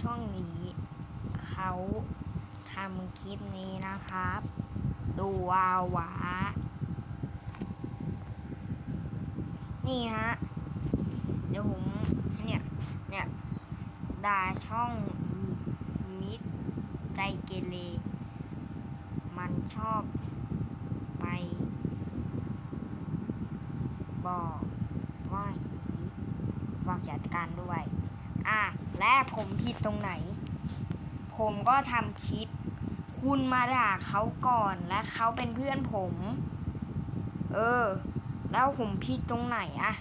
ช่องนี้ เขาทำคลิปนี้นะครับดูวาวหวา นี่ฮะ เดี๋ยวผมเนี่ย เนี่ย ด่าช่องมิดใจเกเรมันชอบไป บอกว่าหีฝากจัดการด้วย อะและผมผิดตรงไหน ผมก็ทำคลิป คุณมาด่าเขาก่อนและเขาเป็นเพื่อนผม เออ แล้วผมผิดตรงไหนอะ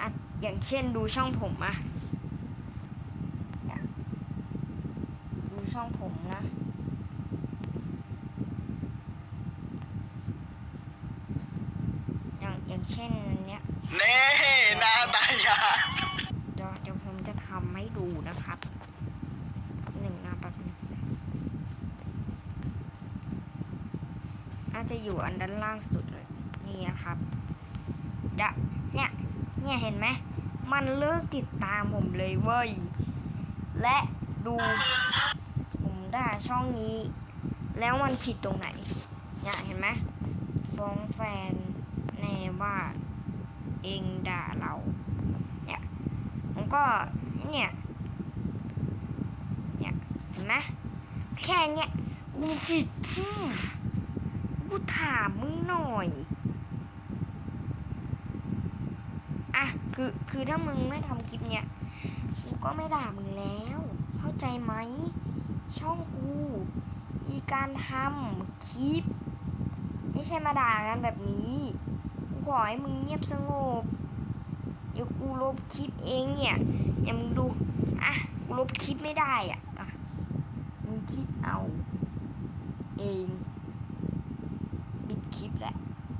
อะอย่างเช่นดูช่องผมอะดูช่องผมนะอย่างอย่างเช่นอันเนี้ย ดูนะครับหนึ่งนะแป๊บนึงอาจจะอยู่อันด้านล่างสุดเลยนี่นะครับเดยวเนี่ยเนี่ยเห็นไหมมันเลิกติดตามผมเลยเว้ย และดูผมด่าช่องนี้ แล้วมันผิดตรงไหนเนี่ยเห็นไหมฟ้องแฟนแน่ว่าเองด่าเรา เนี่ยผมก็เนี่ยเนี่ย ไหมแค่เนี้ยกูผิดพูดกูถามมึงหน่อย อะ คือ คือถ้ามึงไม่ทำคลิปเนี้ย กูก็ไม่ด่ามึงแล้ว เข้าใจไหม ช่องกู มีการทำคลิป ไม่ใช่มาด่ากันแบบนี้กูขอให้มึงเงียบสงบ เดี๋ยวกูลบคลิปเองเนี่ยเนี่ยมึงดู อะ กูลบคลิปไม่ได้อะ คิดเอา เอง